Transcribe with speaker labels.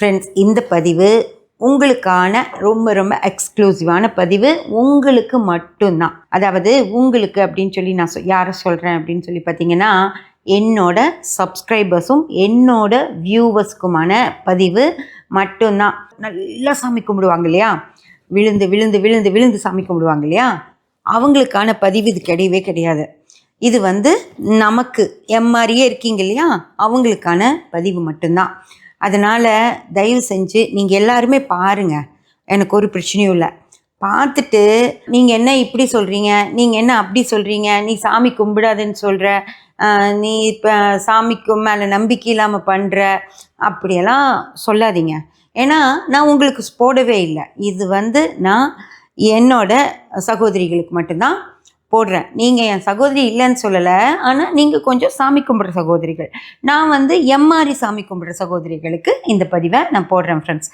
Speaker 1: Friends இந்த பதிவு உங்களுக்கான ரொம்ப ரொம்ப எக்ஸ்க்ளூசிவான பதிவு உங்களுக்கு மட்டும்தான். அதாவது உங்களுக்கு அப்படின்னு சொல்லி நான் சொ- யாரை சொல்கிறேன் அப்படின்னு சொல்லி பார்த்தீங்கன்னா என்னோட சப்ஸ்கிரைபர்ஸும் என்னோட வியூவர்ஸ்க்குமான பதிவு மட்டும்தான். நல்லா சாமி கும்பிடுவாங்க இல்லையா? விழுந்து விழுந்து விழுந்து விழுந்து சாமி கும்பிடுவாங்க இல்லையா? அவங்களுக்கான பதிவு இது கிடையவே கிடையாது. இது வந்து நமக்கு எம்மாதிரியே இருக்கீங்க இல்லையா? அவங்களுக்கான பதிவு மட்டும்தான். அதனால் தயவு செஞ்சு நீங்கள் எல்லாருமே பாருங்கள் எனக்கு ஒரு பிரச்சனையும் இல்லை. பார்த்துட்டு நீங்கள் என்ன இப்படி சொல்கிறீங்க நீங்கள் என்ன அப்படி சொல்கிறீங்க நீ சாமி கும்பிடாதுன்னு சொல்கிற நீ இப்போ சாமிக்கு மேலே நம்பிக்கை இல்லாமல் பண்ணுற அப்படியெல்லாம் சொல்லாதீங்க. ஏன்னா நான் உங்களுக்கு போடவே இல்லை. இது வந்து நான் என்னோட சகோதரிகளுக்கு மட்டும்தான். போடுறேன். நீங்கள் என் சகோதரி இல்லைன்னு சொல்லலை. ஆனால் நீங்கள் கொஞ்சம் சாமி கும்பிட்ற சகோதரிகள். நான் வந்து எம்மாரி சாமி கும்பிட்ற சகோதரிகளுக்கு இந்த பதிவை நான் போடுறேன் ஃப்ரெண்ட்ஸ்